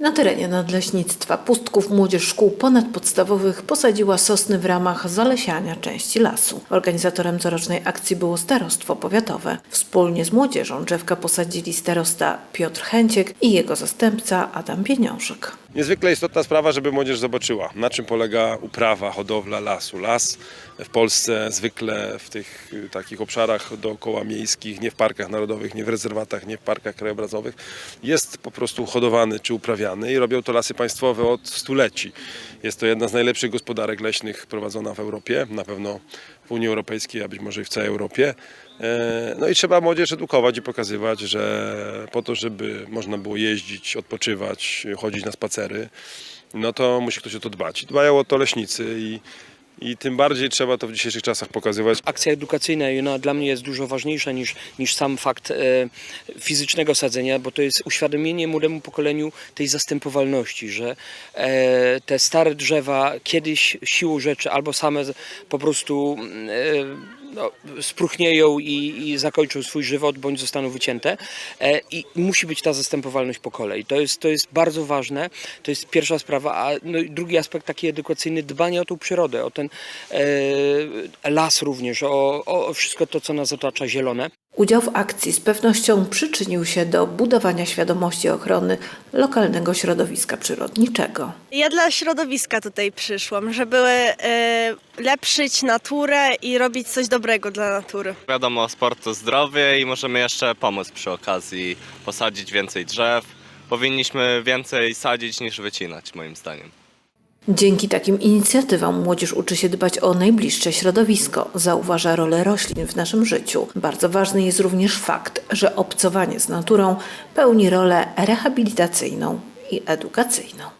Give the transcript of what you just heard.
Na terenie nadleśnictwa Pustków młodzież szkół ponadpodstawowych posadziła sosny w ramach zalesiania części lasu. Organizatorem corocznej akcji było starostwo powiatowe. Wspólnie z młodzieżą drzewka posadzili starosta Piotr Chęciek i jego zastępca Adam Pieniążek. Niezwykle istotna sprawa, żeby młodzież zobaczyła, na czym polega uprawa, hodowla lasu. Las w Polsce zwykle w tych y, takich obszarach dookoła miejskich, nie w parkach narodowych, nie w rezerwatach, nie w parkach krajobrazowych, jest po prostu hodowany czy uprawiany i robią to lasy państwowe od stuleci. Jest to jedna z najlepszych gospodarek leśnych prowadzona w Europie, na pewno w Unii Europejskiej, a być może i w całej Europie. E, No i trzeba młodzież edukować i pokazywać, że po to, żeby można było jeździć, odpoczywać, chodzić na spacery, no to musi ktoś o to dbać. Dbają o to leśnicy i, i tym bardziej trzeba to w dzisiejszych czasach pokazywać. akcja edukacyjna ona dla mnie jest dużo ważniejsza niż, niż sam fakt e, fizycznego sadzenia, bo to jest uświadomienie młodemu pokoleniu tej zastępowalności, że e, te stare drzewa kiedyś siłą rzeczy albo same po prostu e, no, spróchnieją i, i zakończą swój żywot, bądź zostaną wycięte e, i musi być ta zastępowalność po kolei. To jest, to jest bardzo ważne, to jest pierwsza sprawa, a no, drugi aspekt taki edukacyjny, dbanie o tą przyrodę, o ten e, las również, o, o wszystko to, co nas otacza zielone. Udział w akcji z pewnością przyczynił się do budowania świadomości ochrony lokalnego środowiska przyrodniczego. Ja dla środowiska tutaj przyszłam, żeby e, lepszyć naturę i robić coś dobrego dla natury. Wiadomo, sport to zdrowie i możemy jeszcze pomóc przy okazji, posadzić więcej drzew. Powinniśmy więcej sadzić niż wycinać, moim zdaniem. Dzięki takim inicjatywom młodzież uczy się dbać o najbliższe środowisko, zauważa rolę roślin w naszym życiu. Bardzo ważny jest również fakt, że obcowanie z naturą pełni rolę rehabilitacyjną i edukacyjną.